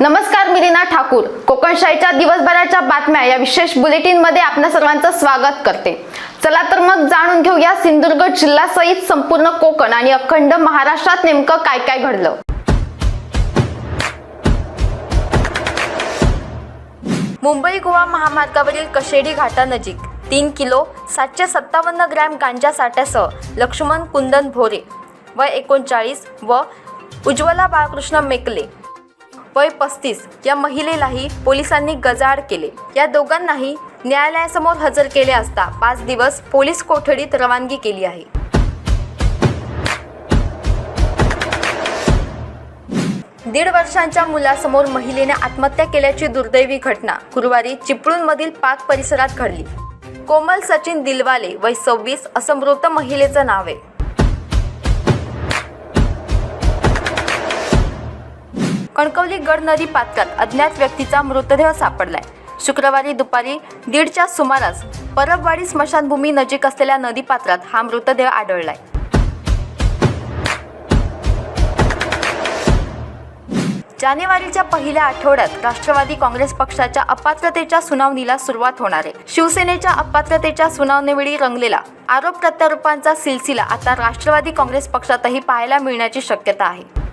नमस्कार मी रीना ठाकूर. कोकणशाहीच्या दिवसभराच्या बातम्या या विशेष बुलेटिनमध्ये आपल्या सर्वांचं स्वागत करते. चला तर मग जाणून घेऊया सिंधुदुर्ग जिल्ह्यासहित संपूर्ण कोकण आणि अखंड महाराष्ट्रात नेमकं काय काय घडलं. मुंबई गोवा महामार्गावरील कशेडी घाटानजीक तीन किलो सातशे सत्तावन्न ग्रॅम गांजा साठ्यासह लक्ष्मण कुंदन भोरे व एकोणचाळीस व उज्ज्वला बाळकृष्ण मेकले वय पस्तीस या महिलेलाही पोलिसांनी गजाआड केले. या दोघांनाही न्यायालयासमोर हजर केले असता पाच दिवस पोलीस कोठडीत रवानगी केली आहे. दीड वर्षांच्या मुलासमोर महिलेने आत्महत्या केल्याची दुर्दैवी घटना गुरुवारी चिपळूणमधील पाक परिसरात घडली. कोमल सचिन दिलवाले वय सव्वीस असं मृत महिलेचं नाव आहे. कणकवली गड नदी पात्रात अज्ञात व्यक्तीचा मृतदेह सापडलाय. शुक्रवारी दुपारी दीडच्या सुमारास परबवाडी स्मशानभूमी नजीक असलेल्या नदीपात्रात हा मृतदेह आढळलाय. जानेवारीच्या पहिल्या आठवड्यात राष्ट्रवादी काँग्रेस पक्षाच्या अपात्रतेच्या सुनावणीला सुरुवात होणार आहे. शिवसेनेच्या अपात्रतेच्या सुनावणीवेळी रंगलेला आरोप प्रत्यारोपांचा सिलसिला आता राष्ट्रवादी काँग्रेस पक्षातही पाहायला मिळण्याची शक्यता आहे.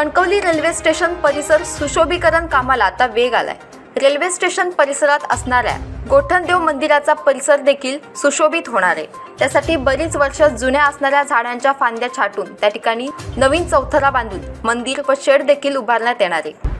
कणकवली रेल्वे स्टेशन परिसर सुशोभीकरण कामाला आता वेग आलाय. रेल्वे स्टेशन परिसरात असणाऱ्या गोठणदेव मंदिराचा परिसर देखील सुशोभित होणार आहे. त्यासाठी बरीच वर्ष जुन्या असणाऱ्या झाडांच्या फांद्या छाटून त्या ठिकाणी नवीन चौथरा बांधून मंदिर व शेड देखील उभारण्यात येणार आहे.